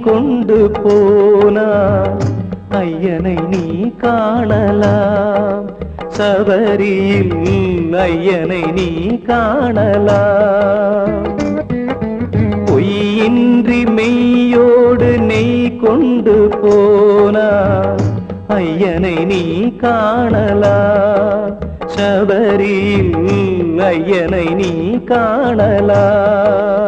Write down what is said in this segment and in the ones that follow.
கொண்டு போனா ஐயனை நீ காணலாம். சபரியில் ஐயனை நீ காணலாம். பொய்யின்றி மெய்யோடு நெய் கொண்டு போனா ஐயனை நீ காணலாம். சபரியில் ஐயனை நீ காணலாம்.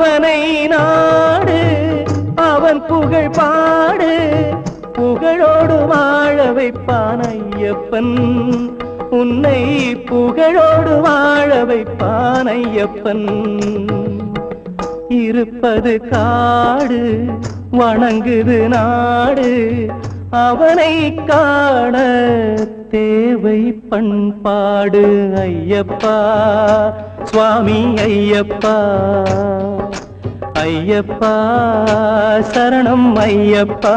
அவனை நாடு அவன் புகழ் பாடு. புகழோடு வாழ வைப்பான் ஐயப்பன். உன்னை புகழோடு வாழ வைப்பான் ஐயப்பன். இருப்பது காடு வணங்குது நாடு. அவனை காண தேவை பண்பாடு ஐயப்பா சுவாமி ஐயப்பா. ஐயப்பா சரணம் ஐயப்பா.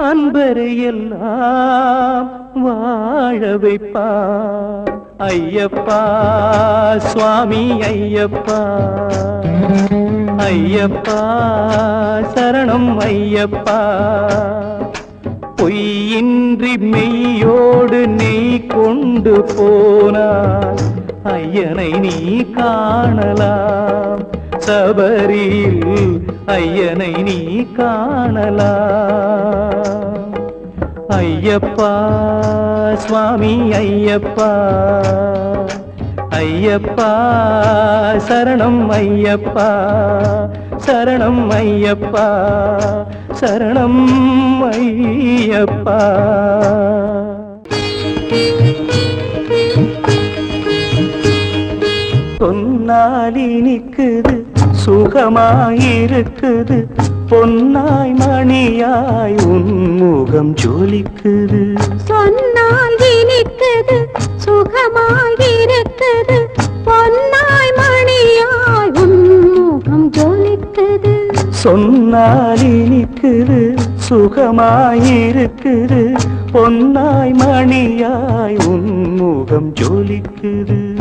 அன்பரை எல்லாம் வாழ வைப்பான் ஐயப்பா சுவாமி ஐயப்பா. ஐயப்பா சரணம் ஐயப்பா. பொய்யின்றி மெய்யோடு நெய் கொண்டு போனார் ஐயனை நீ காணலாம். சபரியில் ஐயனை நீ காணலா. ஐயப்பா சுவாமி ஐயப்பா. ஐயப்பா சரணம் ஐயப்பா. சரணம் ஐயப்பா. சரணம் ஐயப்பா. சொன்னால் இனிக்குது சுகமாயிருக்குது. பொன்னாய் மணியாய் உன்முகம் ஜொலிக்குது. சொன்னால் இனிக்குது சுகமாயிருக்குது. பொன்னாய் மணியாய் உன்முகம் ஜொலிக்குது. சொன்னால் இனிக்குது சுகமாயிருக்குது. பொன்னாய் மணியாய் உன்முகம் ஜொலிக்குது.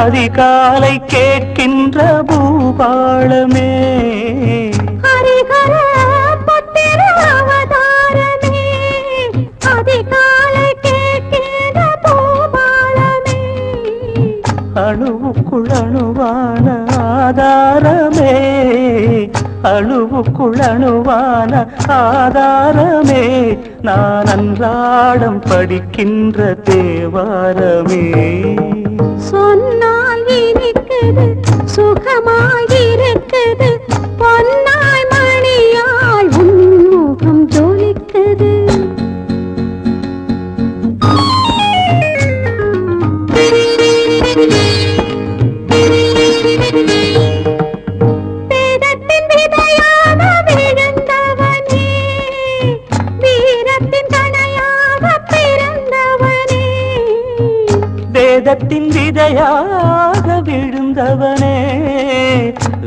அதிகாலை கேட்கின்ற பூபாளமே. அணுவுக்குள் அணுவான ஆதாரமே அணுவுக்குள் அணுவான ஆதாரமே. நான் அன்றாடம் படிக்கின்ற தேவாரமே. சொன்னால் இருக்குது சுகமாயிருக்குது பொன்னாய் மணியா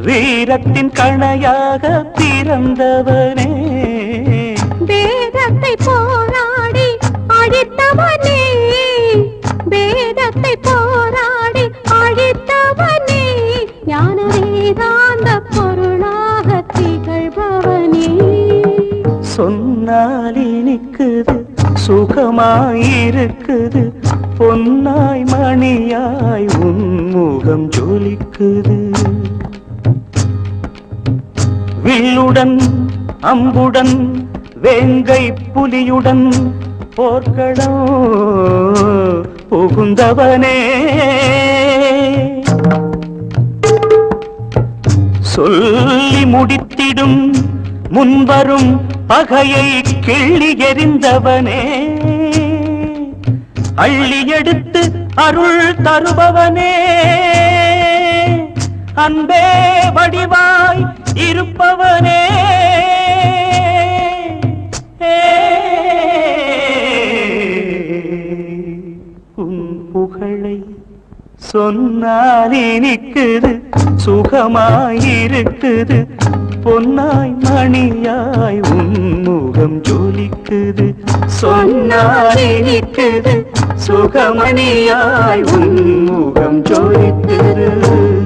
வீரத்தின் கணையாக பிறந்தவனே. வேதத்தை போராடி அழித்தவனே. வேதத்தை போராடி அழித்தவனே. ஞான வேதாந்த பொருளாக திகழ்பவனே. சொன்னால் இனிக்குது சுகமாயிருக்குது. பொன்னாய் மணியாய் உன்முகம் ஜொலிக்குது. வில்லுடன் அம்புடன் வேங்கை புலியுடன் போர்க்களம் புகுந்தவனே. சொல்லி முடித்திடும் முன்வரும் பகையை கிள்ளி எறிந்தவனே. அள்ளி எடுத்து அருள் தருபவனே. அன்பே வடிவா இருப்பவனே. உன் புகழை சொன்னால் இனிக்குது சுகமாயிருக்குது. பொன்னாய் மணியாய் உன்முகம் ஜொலிக்குது சொன்னால் இனிக்குது சுகமணியாய் உன்முகம் ஜொலிக்குது.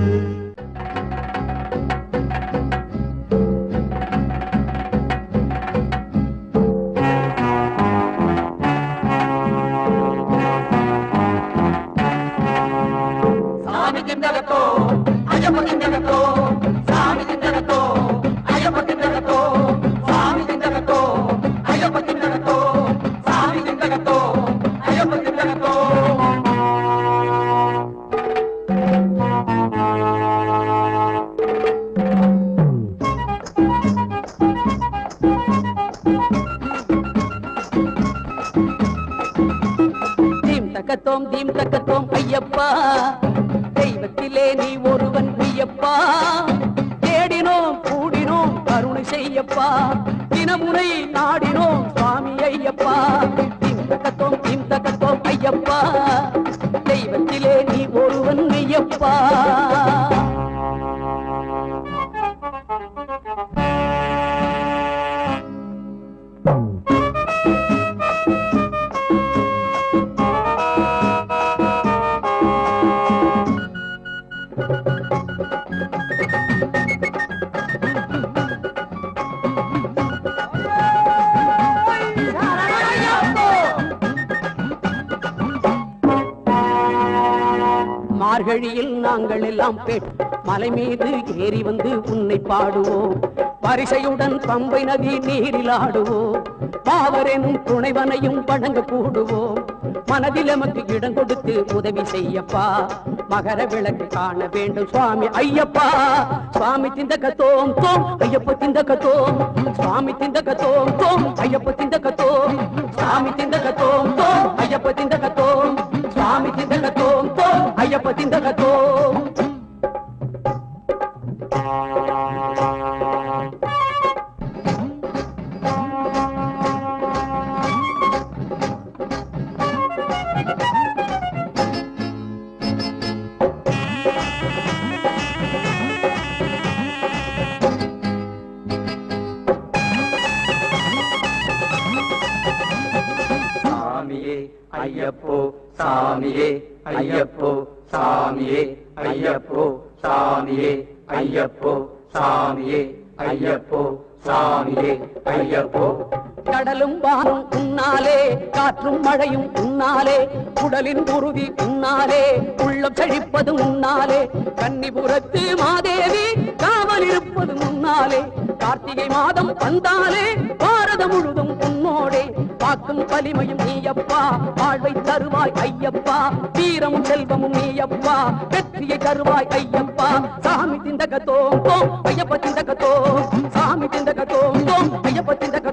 தக்கத்தோம் தீம் தக்கத்தோம் ஐயப்பா. தெய்வத்திலே நீ ஒருவன் ஐயப்பா. தேடினோம் கூடினோம் கருணை செய்யப்பா. தினமுனை நாடினோம் சுவாமி ஐயப்பா. தீம் தக்கத்தோம் தீம் தக்கத்தோம் ஐயப்பா. தெய்வத்திலே நீ ஒருவன் ஐயப்பா. வழியில் நாங்கள் எல்லாம் பெண் மலை மீது ஏறி வந்து உன்னை பாடுவோம். வரிசையுடன் பம்பை நதி நீரில் ஆடுவோம். பாவரெனும் துணைவனையும் வணங்க கூடுவோம் மனதில் நமக்கு இடம் கொடுத்து உதவி செய்யப்பா. மகர விளக்கு காண வேண்டும் சுவாமி ஐயப்பா. சுவாமி திந்தக தோம் தோம் ஐயப்ப திந்தக தோம் சுவாமி திந்தக தோம் தோம் ஐயப்ப திந்தக தோம் சுவாமி திந்தக தோம் தோம் ஐயப்ப திந்தக தோம் திந்தக தோம் தோம் ஐயப்ப திந்தக சாமியே ஐயப்போ. சாமியே ஐயப்போ சாமியே ஐயப்போ சாமியே ஐயப்போ சாமியே ஐயப்போ. கடலும் வானும் உன்னாலே காற்றும் மழையும் உன்னாலே உடலின் உறுதி உன்னாலே உள்ளம் செழிப்பது உன்னாலே கன்னிபுரத்து மாதேவி காவல் இருப்பது முன்னாலே கார்த்திகை மாதம் வந்தாலே பாரதம் முழுதும் உன்னோடே காக்கும் வலிமையும் நீயப்பா. வாழ்வை தருவாய் ஐயப்பா. வீரமும் செல்வமும் நீயப்பா. வெற்றியை தருவாய் ஐயப்பா. சாமி திண்டகத்தோம் தோம். ஐயப்ப திண்டகத்தோம் சாமி திண்டகத்தோம் தோம். ஐயப்ப திண்டக